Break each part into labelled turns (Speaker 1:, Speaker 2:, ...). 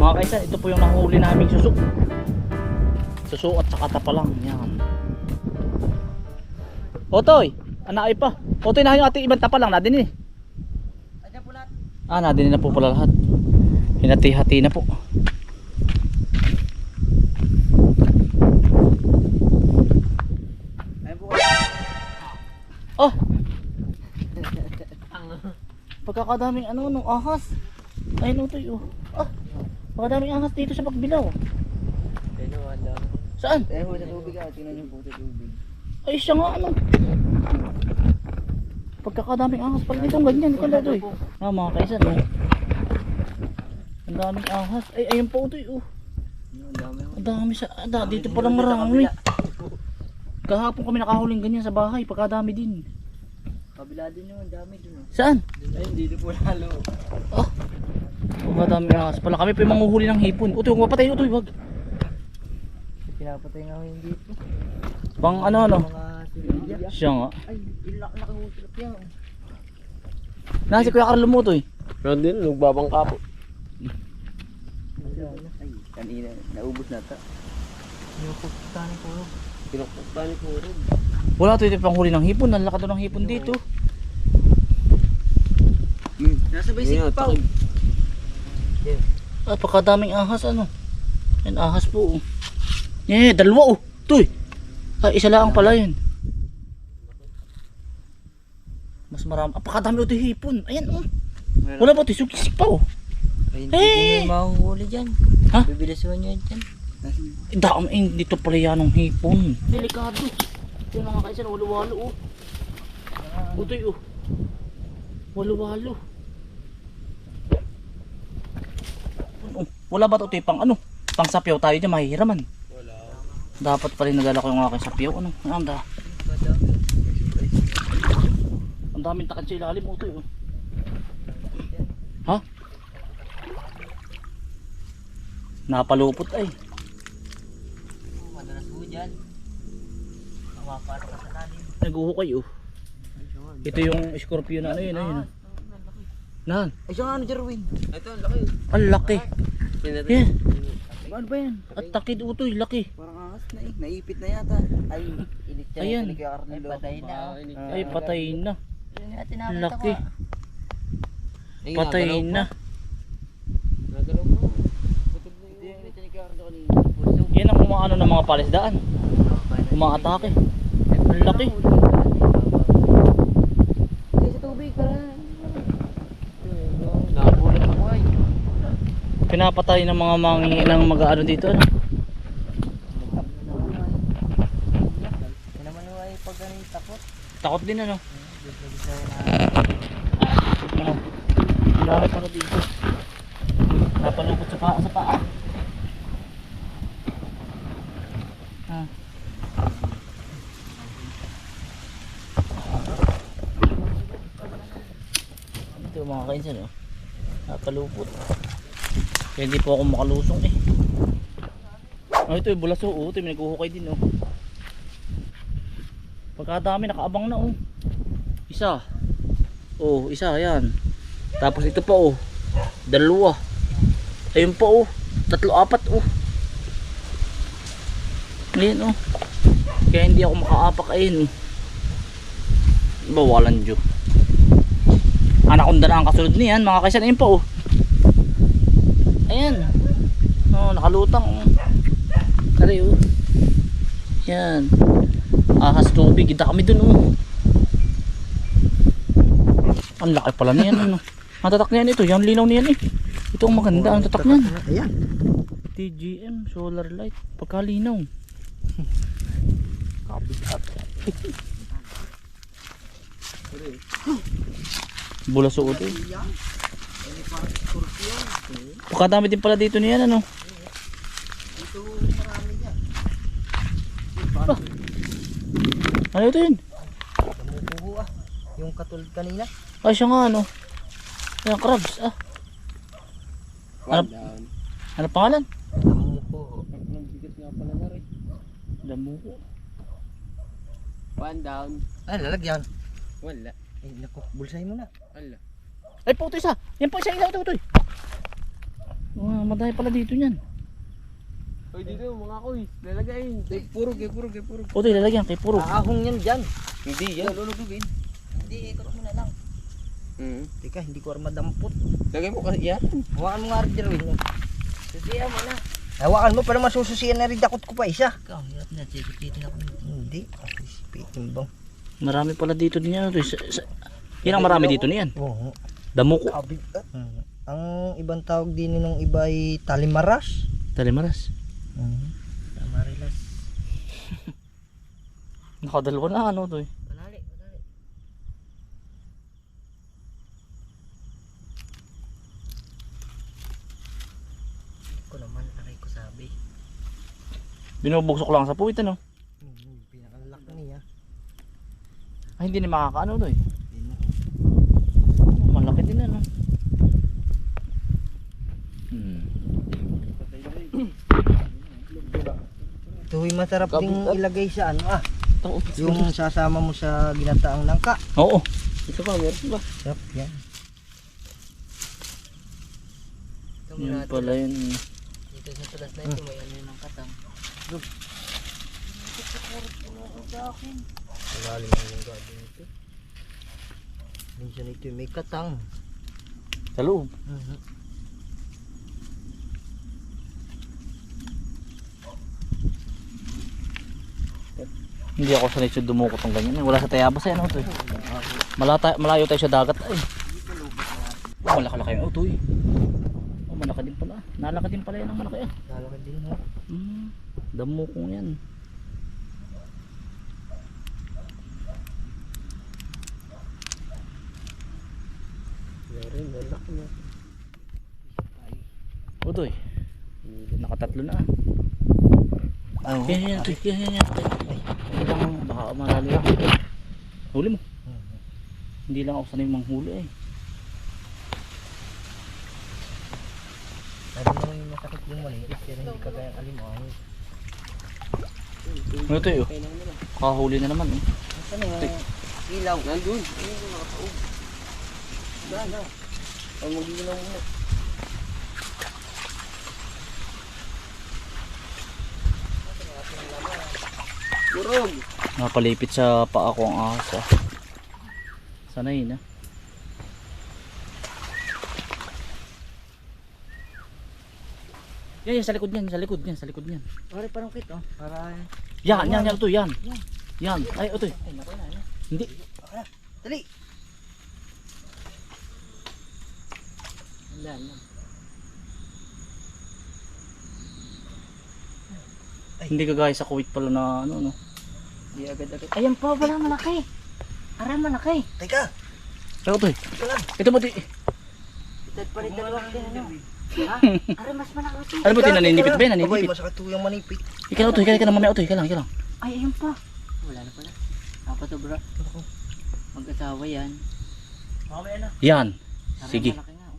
Speaker 1: Mga kaisan, ito po yung nahuli naming suso. Suso at saka tapa lang. Yan. Otoy, anak ay pa. Otoy na yung ating ibang tapa lang. Nadin eh. Ah, nadin na po pala lahat. Hinati-hati na po. Oh! Pagkakadaming ano, nung ahas. Ayun, Otoy, oh. Ah! Pagkadaming ahas dito sa pagbilaw.
Speaker 2: Ayan o, ang dami.
Speaker 1: Saan?
Speaker 2: Po sa tubig ah. Tingnan po sa tubig.
Speaker 1: Ay, siya nga ano. Pagkakadaming ahas pala dito, ganyan. Ikaw na eh. Ah, mga kaisan, oh. Ang daming ahas. Ay, ayun po ito eh, oh.
Speaker 2: Ang dami.
Speaker 1: Ang dami sa, ah, da, dito palang marami. Kahapon kami nakahuling ganyan sa bahay, pagkadami din.
Speaker 2: Kabila din yung ang dami dun. oh.
Speaker 1: Saan?
Speaker 2: Ayun, dito po lalo.
Speaker 1: Oh. Pagkadaming ahas pala. Kami pa yung manguhuli ng hipon. Utoy, huwag mapatay, utoy, wag.
Speaker 2: Pinapatay nga ako yung dito.
Speaker 1: Pang ano, ano. Siya nga.
Speaker 2: Ay, ilak nakahulog yan.
Speaker 1: Nasi Kuya Carlo mo, utoy.
Speaker 3: Meron din, nagbabangka po.
Speaker 2: Ay, kanina, naubos na ta. Pinupuktahan ko.
Speaker 3: Pinukpukta ni Puro.
Speaker 1: Wala ito, ito pang huli ng hipon. Ang laki daw ng hipon dito.
Speaker 2: Hmm. Nasa basic pa.
Speaker 3: Takip.
Speaker 1: Ah, pagkadaming ahas ano. Yan ahas po. Oh. Eh, dalawa oh. Tuy. Ay, isa lang pala yun. Mas marami. Ah, pagkadami ito hipon. Ayan oh. Wala ba ito? Sugisik pa oh.
Speaker 2: Ay,
Speaker 1: hindi Eh!
Speaker 2: nyo mahuhuli dyan.
Speaker 1: Ha?
Speaker 2: Bibilisuhan nyo dyan.
Speaker 1: Eh, Daan eh, dito pala yan ng hipon. Delikado. Yung mga kaisan, walo-walo oh. Utoy oh. Walo-walo. Ano? Wala ba ito pang ano? Pang sapyaw tayo dyan, mahihiraman.
Speaker 3: Wala.
Speaker 1: Dapat pala nadala ko yung aking sapyaw. Ano? Ang da. Ang daming takad sa ilalim mo ito eh. oh. Ha? Napalupot ay.
Speaker 2: Madalas po dyan. Mapapalo ka sa lalim.
Speaker 1: Naguhukay oh. Ito yung scorpion na ano yun. Ayun. oh. Nan.
Speaker 2: Ay, siya nga ano, Jerwin.
Speaker 3: Ito, ang laki.
Speaker 1: Ang laki.
Speaker 3: Pinatay.
Speaker 1: Yeah.
Speaker 2: Ano ba yan?
Speaker 1: At takid utoy, laki.
Speaker 2: Parang angas na eh. Naipit na yata. Ay, init siya.
Speaker 1: Ayan.
Speaker 2: Ay, patay na.
Speaker 1: Ay, patay na. Laki.
Speaker 2: ko, ah. Ay,
Speaker 1: Patay na.
Speaker 3: Nagalaw po. Putol na
Speaker 2: yung init ni Carlo kanina.
Speaker 1: Yan ang umaano ng mga palisdaan. Umaatake. Ang laki.
Speaker 2: Ay, sa tubig, parang.
Speaker 3: Nakabulat ako ay.
Speaker 1: Pinapatay ng mga mangi ng dito. Ano?
Speaker 2: Pag ano takot.
Speaker 1: Takot din ano. Ano? Dito. Napalupot sa paa. Sa paa. Ah. Ito mga kainsan oh. Napalupot. Kaya hindi po ako makalusong eh. Oh, ito yung bulaso. Oh, ito may naghuhukay din oh. Pagkadami nakaabang na oh. Isa. Oh, isa yan. Tapos ito pa oh. Dalawa. Ayun pa oh. Tatlo, apat oh. Ayun oh. Kaya hindi ako makaapak ayun oh. Bawalan Diyo. Anaconda na ang kasunod niyan. Mga kaisan ayun pa oh. Ayan. Oh, nakalutang oh. Kari oh. Yan. Ahas tubig. Kita kami dun oh. Ang laki pala niyan ano. Ang tatak niyan ito, yung linaw niyan eh. Ito ang maganda, ang tatak niyan.
Speaker 2: Ayan.
Speaker 1: TGM solar light, pagkalinaw. Kabigat. Bula suot eh. Pagkadami din pala dito niyan ano.
Speaker 2: Dito marami niya.
Speaker 1: Ano ito yun?
Speaker 2: Tumutuho ah. Yung katulad kanina.
Speaker 1: Ay siya nga ano. Ayan, crabs ah.
Speaker 3: One
Speaker 1: Ano?
Speaker 3: down.
Speaker 1: Ano pangalan?
Speaker 2: Tumutuho.
Speaker 3: Nagbigat nga pala na rin.
Speaker 1: Damuko.
Speaker 3: One down.
Speaker 2: Ay, lalagyan.
Speaker 3: Wala.
Speaker 2: Ay, naku, bulsay mo na.
Speaker 3: Ala.
Speaker 1: Ay po ito isa. Yan po isa isa ito ito. Ah, madaya pala dito niyan.
Speaker 3: Hoy, dito, mga koy. Lalagayin. Kay puro, kay puro, kay puro.
Speaker 1: O, lalagyan kay puro.
Speaker 2: Ahong yan dyan.
Speaker 3: Hindi yan.
Speaker 2: Lulugugin. Hindi, ikot mo na lang.
Speaker 3: Hmm.
Speaker 2: Teka, hindi ko madampot.
Speaker 3: Lagay mo kasi yan.
Speaker 2: Hawakan mo nga rin Jerwin. Susiyan mo na. Hawakan mo, para masususiyan na rin dakot ko pa isa. Ikaw, hirap na. Tikit-titin ako. Hindi. Pitin bang.
Speaker 1: Marami pala dito din yan. Yan ang marami dito niyan.
Speaker 2: Oo.
Speaker 1: Damo ko.
Speaker 2: Abig. Mm. Ang ibang tawag din ng iba ay talimaras.
Speaker 1: Talimaras.
Speaker 2: Mm. Tamarilas.
Speaker 1: Nakadalawa na ano to eh.
Speaker 2: Panali, panali. Ko naman, aray ko sabi.
Speaker 1: Binubugsok lang sa puwit ano.
Speaker 2: Hmm, pinakalak niya.
Speaker 1: Ay hindi na makakaano to eh.
Speaker 2: Yun na.
Speaker 1: Malaki din ano. Hmm.
Speaker 2: Ito ay masarap ding ilagay sa ano ah.
Speaker 1: Ito,
Speaker 2: Yung sasama mo sa ginataang nangka.
Speaker 1: Oo.
Speaker 3: Ito pa, meron ba?
Speaker 2: Sarap yan.
Speaker 1: Yan pala yun.
Speaker 2: Dito sa tulas na ito, may ano ng katang. Malalim ang yung gado nito. Minsan ito may katang.
Speaker 1: Sa loob. Hindi ako sanay sa dumukot ng ganyan. eh. Wala sa tayabas ay ano to eh. Malata, malayo tayo sa dagat ay. Oh, malaki-laki yung utoy. Oh, malaki din pala. Nalaki din pala yan ang malaki ah.
Speaker 2: Lalaki din mo.
Speaker 1: Hmm, damo kong yan.
Speaker 3: Meron, lalak na.
Speaker 1: Utoy. Nakatatlo na ah.
Speaker 2: Oh.
Speaker 1: Yan, yan. Yan, yan, yan. Hindi lang, baka marali lang. Huli mo. Hindi lang ako sanay manghuli eh.
Speaker 2: Sabi mo yung masakit yung maliit, pero hindi kagaya ng alimango.
Speaker 1: Ano to yun?
Speaker 3: Na.
Speaker 1: Kahuli na naman eh.
Speaker 2: Ano yung ilaw?
Speaker 3: Nandun. Ayun, nakataog. Wala na. Ang magiginaw mo. Burog.
Speaker 1: Napalipit sa paa ko ang ahas ah. Sanay na. Yan, yan, sa likod niyan, sa likod niyan, sa likod niyan.
Speaker 2: Pare parang kit oh. Para...
Speaker 1: Yan, yan, yan, ito, yan. Yan, ay, ito.
Speaker 2: Na, ano?
Speaker 1: Hindi.
Speaker 2: Dali! Wala na.
Speaker 1: Hindi kagaya sa Kuwait pala na ano, no.
Speaker 2: Di agad-agad.
Speaker 4: Ayan pa, wala malaki. Aray malaki.
Speaker 2: Teka!
Speaker 1: Ito, ito.
Speaker 2: Ito lang.
Speaker 1: Ito mo, ito.
Speaker 2: Ito pa rin dalawang ano.
Speaker 4: Ha? Aray mas malaki.
Speaker 1: Ano ba, tinaninipit ba yan?
Speaker 2: Abay,
Speaker 1: Naninipit.
Speaker 2: masakit to yung manipit.
Speaker 1: Ikaw lang, ito, ikaw lang, mamaya, ito, ikaw lang, ikaw lang.
Speaker 4: Ay, ayun pa.
Speaker 2: Wala na pala.
Speaker 4: Apa to bro? Mag-asawa yan.
Speaker 2: Mamaya na.
Speaker 1: Yan. Sige,
Speaker 4: oh.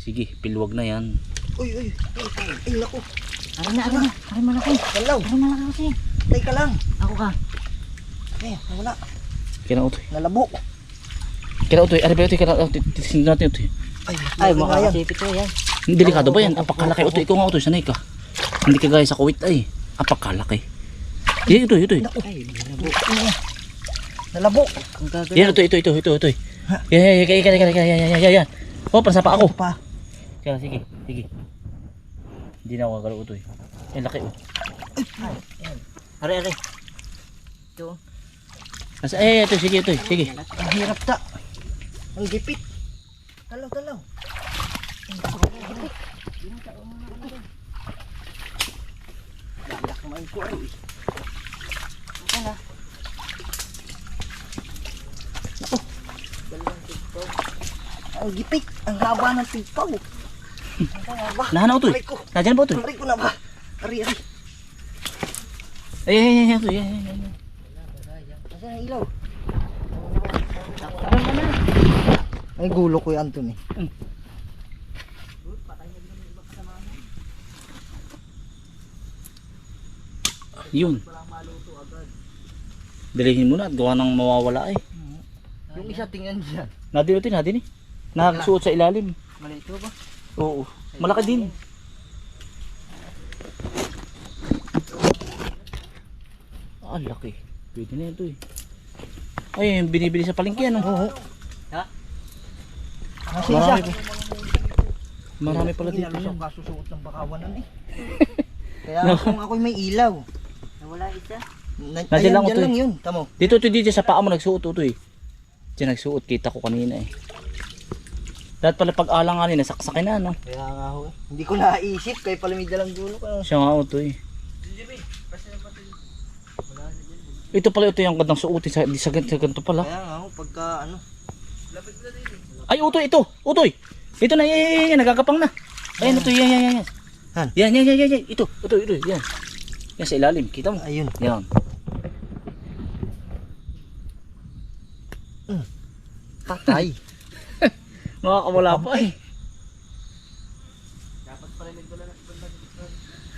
Speaker 1: sige, pilwag na yan.
Speaker 2: Uy, uy, uy, ay, naku.
Speaker 4: Aray na, aray na. Aray malaki.
Speaker 2: Kalaw.
Speaker 4: Aray malaki kasi.
Speaker 2: Teka lang.
Speaker 4: Ako ka.
Speaker 2: Eh, nawala.
Speaker 1: Ito.
Speaker 2: Nalabo.
Speaker 1: Ito. Ano ba ito? Lang, titisin natin ito.
Speaker 2: Ay,
Speaker 4: Ay, makakasipit to yan.
Speaker 1: Delikado ba yan? Apakalaki. Ito, ikaw nga ito, sanay ka. Hindi kagaya sa Kuwait ay. Apakalaki. Ito, ito. ito.
Speaker 4: Ay.
Speaker 2: Nalabo.
Speaker 4: Ang gagawin.
Speaker 1: Yan, ito, ito, ito, ito, ito. Yan, yan, yan, yan, yan, yan, yan, yan, yan, yan. Oh, pasapa ako.
Speaker 2: Ito pa.
Speaker 1: Kaya, sige, sige. Hindi na ako gagalaw ito eh. Yan, laki oh.
Speaker 4: Aray, aray. Ito.
Speaker 1: As, eh, ito, sige, ito, sige.
Speaker 2: Ang hirap ta. Ang gipit. Dalaw, dalaw. Lalak naman ko ay.
Speaker 4: Ito
Speaker 2: Ang gipit. Ang haba ng
Speaker 1: tigpaw. Nahanaw to eh. Nadyan po to eh.
Speaker 2: Aray ko na ba? Ari, ari.
Speaker 1: Ay, ay, ay, ay, ay, ay, ay
Speaker 2: ka ng ilaw. Taktaran na. Ay gulo ko yung Anthony. Eh. Mm.
Speaker 1: Yun. Dilihin mo na at gawa nang mawawala eh.
Speaker 2: Yung isa tingnan dyan.
Speaker 1: Nadilutin natin eh. Nakakasuot sa ilalim.
Speaker 2: Maliit ba?
Speaker 1: Oo. Malaki din. Ah, laki. Pwede na ito eh. Ay, yung binibili sa palengke ano?
Speaker 2: Oo.
Speaker 4: Ha?
Speaker 1: Marami pa. Marami pala dito
Speaker 2: Inalusok
Speaker 1: yan.
Speaker 2: ka susuot ng bakawanan eh. Kaya
Speaker 1: No.
Speaker 2: kung ako'y may ilaw.
Speaker 4: Nawala isa.
Speaker 2: Na,
Speaker 1: Nandiyan lang
Speaker 2: lang yun. Tamo.
Speaker 1: Dito, ito, dito sa paa mo nagsuot ito eh. Diyan nagsuot, kita ko kanina eh. Dapat pala pag alanganin, nasaksakin na no.
Speaker 2: Kaya nga ho. eh. Hindi ko naisip. Kaya pala may dalang dulo ka.
Speaker 1: Siya nga ito eh. Ito pala ito yung gandang suotin sa, di sa, ganito pala.
Speaker 2: Kaya nga ho. Pagka ano.
Speaker 1: Ay, utoy, ito. Utoy. Ito na, yan, yan, yan, nagagapang na. Ayan, ito, yan, yan, yan. yan.
Speaker 2: Han?
Speaker 1: Yan, yan, yan, yan, yan. Ito, ito, ito, yan. Yan sa ilalim, kita mo.
Speaker 2: Ayun.
Speaker 1: Yan.
Speaker 2: Patay.
Speaker 1: Makakawala pa eh.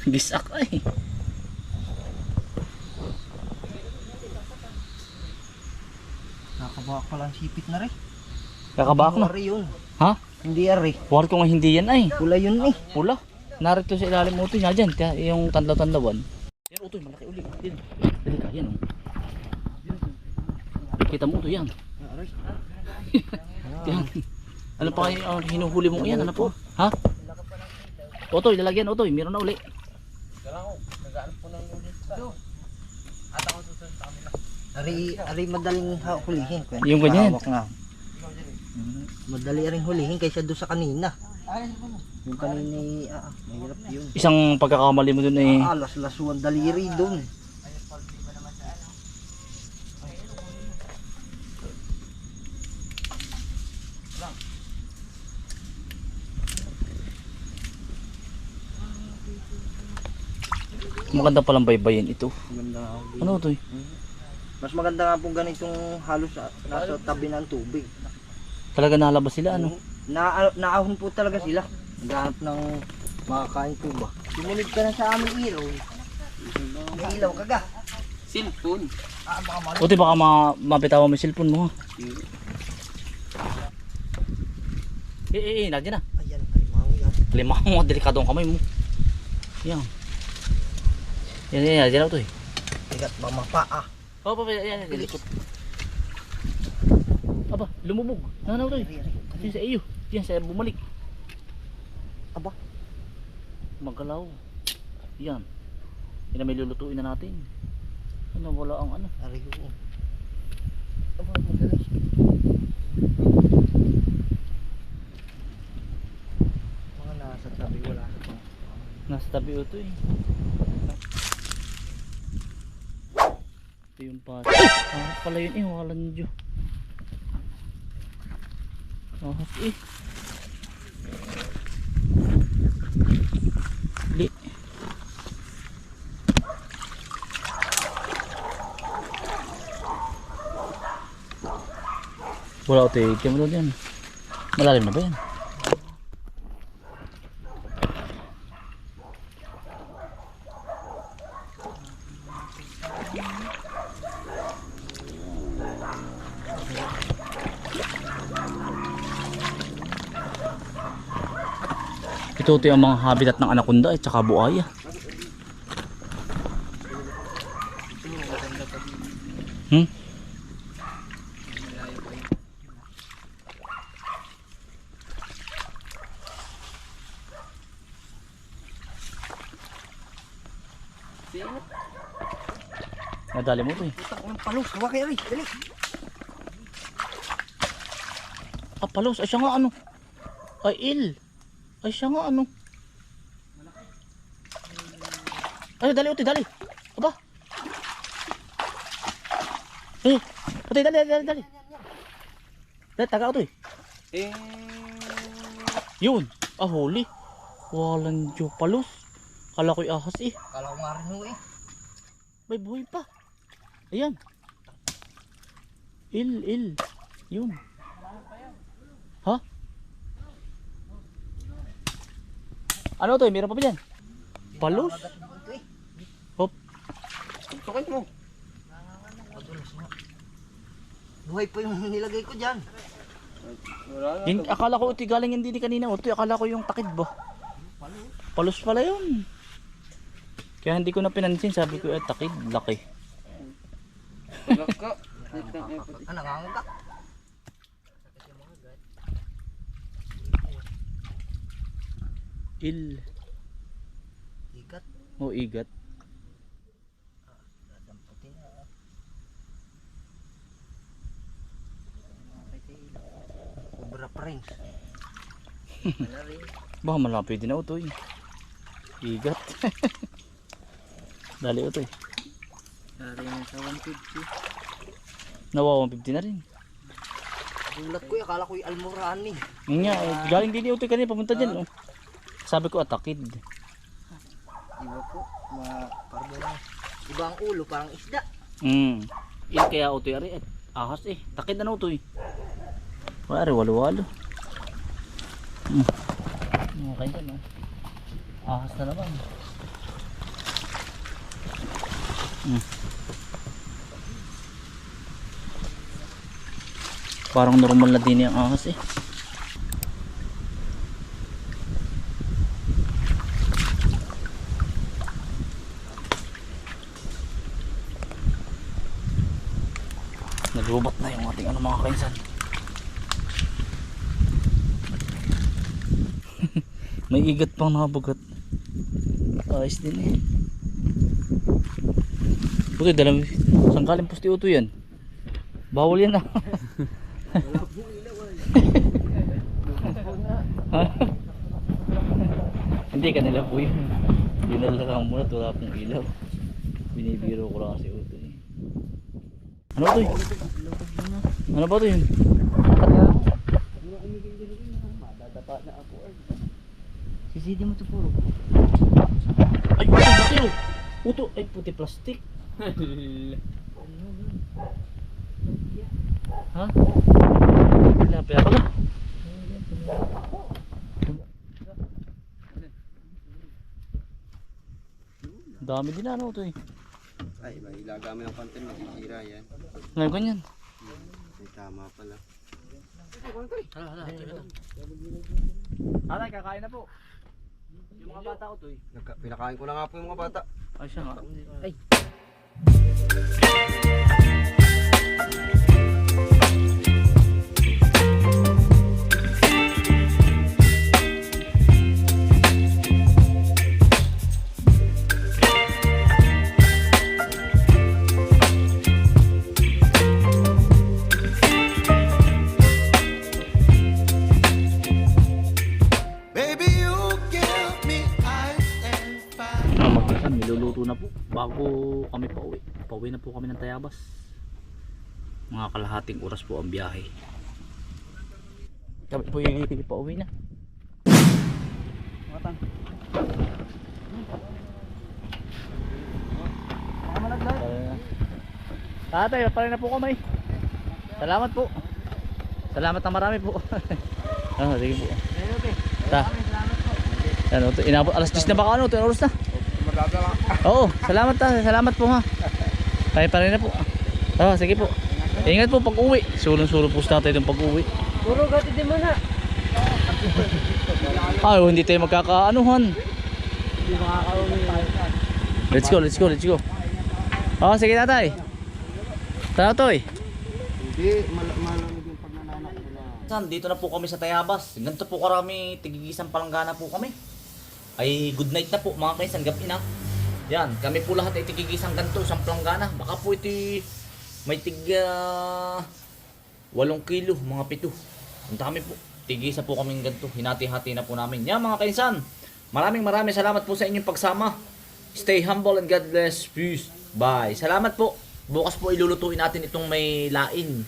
Speaker 1: Gisak ay.
Speaker 2: Nakabawak pala ang sipit na rin.
Speaker 1: Kakabak na.
Speaker 2: Ari yun.
Speaker 1: Ha?
Speaker 2: Hindi ari.
Speaker 1: War ko nga hindi yan ay.
Speaker 2: Pula yun eh.
Speaker 1: Pula. Narito sa ilalim mo ito niya dyan. Kaya yung tandaw-tandawan. Yan utoy, malaki uli. Yan. Dali ka, yan oh. Kita mo ito yan. yan. Ano pa kayo ang hinuhuli mo yan? Ano po? Ha? Otoy, lalagyan Otoy. Meron na uli.
Speaker 2: Ari, ari madaling ha- hulihin. Kaya
Speaker 1: Yung ganyan.
Speaker 2: hawak nga. Madali ring hulihin kaysa doon sa kanina. Yung kanina eh, ah, mahirap yun.
Speaker 1: Isang pagkakamali mo dun eh.
Speaker 2: Ah, las-lasuan daliri doon.
Speaker 1: Maganda palang baybayin ito.
Speaker 2: Maganda.
Speaker 1: Ano ito eh?
Speaker 2: Mas maganda nga pong ganitong halos sa- nasa tabi ng tubig.
Speaker 1: Talaga nalabas sila ano?
Speaker 2: Na, naahon po talaga sila. Naghanap ng makakain po ba. Sumunod ka na sa aming ilaw. May ilaw ka ga.
Speaker 3: Cellphone.
Speaker 2: Ah, baka
Speaker 1: baka ma mapitawan mo yung cellphone mo ha. Eh eh eh, nandiyan na.
Speaker 2: Ayan, alimango yan.
Speaker 1: Lima mo, delikado ang kamay mo. Yan. Yan, yan, yan, nandiyan na ito eh.
Speaker 2: Tigat ba mapa ah.
Speaker 1: Oh, pa, yan, yan, likot. Aba, lumubog. Nanaw ito eh. Yan sa iyo. Yan sa bumalik.
Speaker 2: Aba.
Speaker 1: Magalaw. Yan. Yan na may lulutuin na natin. Ano, wala ang ano.
Speaker 2: Ari ko. Aba, magaling. Mga nasa tabi wala sa pang.
Speaker 1: Nasa tabi ito eh. Pas. Ah, pala yun eh. Walang Diyo. Ahas eh. Li. Wala ito eh. Tiyan mo doon yan. Malalim na ba yan? Ito ito yung mga habitat ng anaconda at saka buaya. Hmm? Nadali mo ito eh.
Speaker 2: Putak ng palos. Hawa kayo, Ari. Dali.
Speaker 1: Ah, palos. Ay, siya nga ano. Ay, il. Ay, siya nga ano. Ay, dali, uti, dali. Aba. Eh, uti, dali, dali, dali. Dali, taga, uti.
Speaker 3: Eh,
Speaker 1: Yun. Ah, huli. Walang Diyo, palos. Kala ko'y ahas eh.
Speaker 2: Kala ko nga rin ho eh.
Speaker 1: May buhay pa. Ayan. Il, il. Yun. Ha? Ano to? Meron pa ba dyan? Palos?
Speaker 2: Eh.
Speaker 1: Hop.
Speaker 3: tukay mo.
Speaker 2: Nga. Buhay pa yung nilagay ko dyan.
Speaker 1: Yung, akala ko ito galing hindi ni kanina. Ito akala ko yung takid ba? Palos pala yun. Kaya hindi ko na pinansin. Sabi ko eh takid. Laki.
Speaker 3: Pagka. Dito ang ipot.
Speaker 2: Ah, nangangaga.
Speaker 1: Il.
Speaker 2: Ikat.
Speaker 1: O igat.
Speaker 2: Dasamputin na. Cobra Prince.
Speaker 1: Baka malapit din na utoy. Igat. Dali utoy.
Speaker 3: Dari mo sa 150.
Speaker 1: Nawa 150 na rin.
Speaker 2: Gulat ko, eh, akala ko yung Almorani.
Speaker 1: Yun nga, eh, galing din utoy kanina papunta dyan. Oh. Sabi ko atakid.
Speaker 2: Iba po, ma parang. Iba ang ulo, parang isda.
Speaker 1: Hmm. Il kaya utoy ari eh. Ahas eh. Takid na utoy. Wala walo-walo. Hmm. Okay dyan oh. Ahas na naman. Hmm. Parang normal na din yung ahas eh. Naglubat na yung ating ano mga kainsan. May igat pang nakabagat. Ayos din eh. Puti, dalam sangkaling pusti uto yan. Bawal yan ah. Hindi kanila po yun. Dinala lang muna wala pong ilaw. Binibiro ko lang kasi Ano to yun? Ano ba to yun?
Speaker 4: Sisidi mo to puro.
Speaker 1: Ay, uto, puti oh. Uto, ay puti plastic. ha? Tilapia pala. Dami din ano to eh.
Speaker 3: Ay, ba, ilagami ng pantin, masisira yan.
Speaker 1: Ngayon ganyan.
Speaker 3: Ay, tama pala.
Speaker 1: Hala, hala. Anay, kakain na po. Yung mga bata ko to eh.
Speaker 3: Pinakain ko na nga po yung mga bata.
Speaker 1: Ay, siya nga.
Speaker 2: Ay.
Speaker 1: Tayabas. Mga kalahating oras po ang biyahe. Kami po yung pauwi na. Matang. Tatay, pala na po kami. Salamat po. Salamat na marami po. ah, sige po. Ta. Ano, to, inabot alas 10 na baka ano, 10 oras na. Oo, salamat ta, salamat po ha. Tayo pa rin na po. Ah, sige po. Ingat po pag uwi. Sulong-sulo po sa natin yung pag uwi.
Speaker 2: Puro gati din mo na.
Speaker 1: Ay, hindi tayo magkakaanuhan. Let's go, let's go, let's go. Oh, sige tatay. Tara toy.
Speaker 3: Hindi, mal malamig yung pagnananak nila.
Speaker 1: San, dito na po kami sa Tayabas. Ganito po karami, tigigisang palanggana po kami. Ay, good night na po mga kaisan, gabi na. Yan, kami po lahat ay tigigisang ganito, isang palanggana. Baka po ito may tig ah, 8 kilo, mga pito. Ang dami po. Tigisa po kaming ganito, hinati-hati na po namin. Yan mga kaisan, maraming maraming salamat po sa inyong pagsama. Stay humble and God bless. Peace. Bye. Salamat po. Bukas po ilulutuin natin itong may lain.